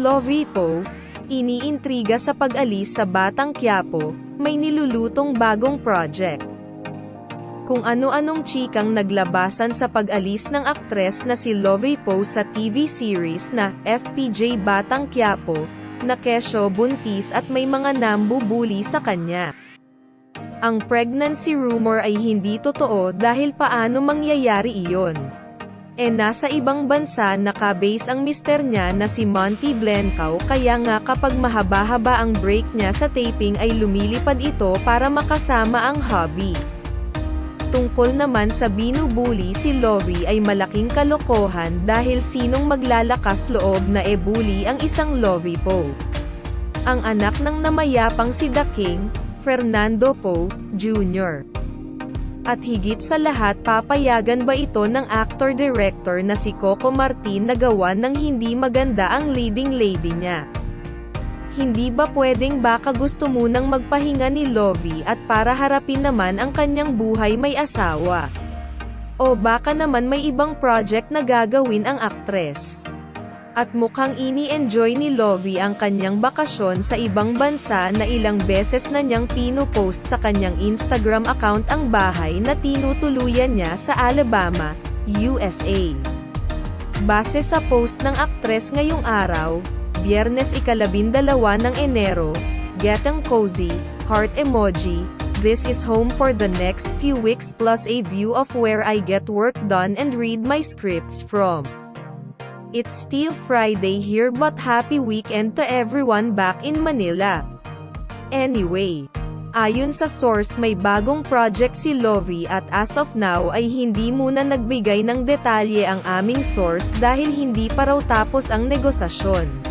Lovey Po, iniintriga sa pag-alis sa Batang Quiapo, may nilulutong bagong project. Kung ano-anong chikang naglabasan sa pag-alis ng aktres na si Lovey Po sa TV series na FPJ Batang Quiapo, na kesyo buntis at may mga nambubuli sa kanya. Ang pregnancy rumor ay hindi totoo dahil paano mangyayari iyon. E nasa ibang bansa nakabase ang mister niya na si Monty Blencow kaya nga kapag mahaba-haba ang break niya sa taping ay lumilipad ito para makasama ang hobby. Tungkol naman sa binubuli si Lori ay malaking kalokohan dahil sinong maglalakas loob na ebuli ang isang Lori po. Ang anak ng namayapang si The King, Fernando Po, Jr. At higit sa lahat papayagan ba ito ng actor-director na si Coco Martin na gawa ng hindi maganda ang leading lady niya? Hindi ba pwedeng baka gusto munang magpahinga ni Lovey at para harapin naman ang kanyang buhay may asawa? O baka naman may ibang project na gagawin ang aktres? At mukhang ini-enjoy ni Lovey ang kanyang bakasyon sa ibang bansa na ilang beses na niyang pinopost sa kanyang Instagram account ang bahay na tinutuluyan niya sa Alabama, USA. Base sa post ng aktres ngayong araw, Biyernes ikalabindalawa ng Enero, Getting Cozy, Heart Emoji, This is home for the next few weeks plus a view of where I get work done and read my scripts from. It's still Friday here but happy weekend to everyone back in Manila. Anyway, ayon sa source may bagong project si Lovey at as of now ay hindi muna nagbigay ng detalye ang aming source dahil hindi pa raw tapos ang negosasyon.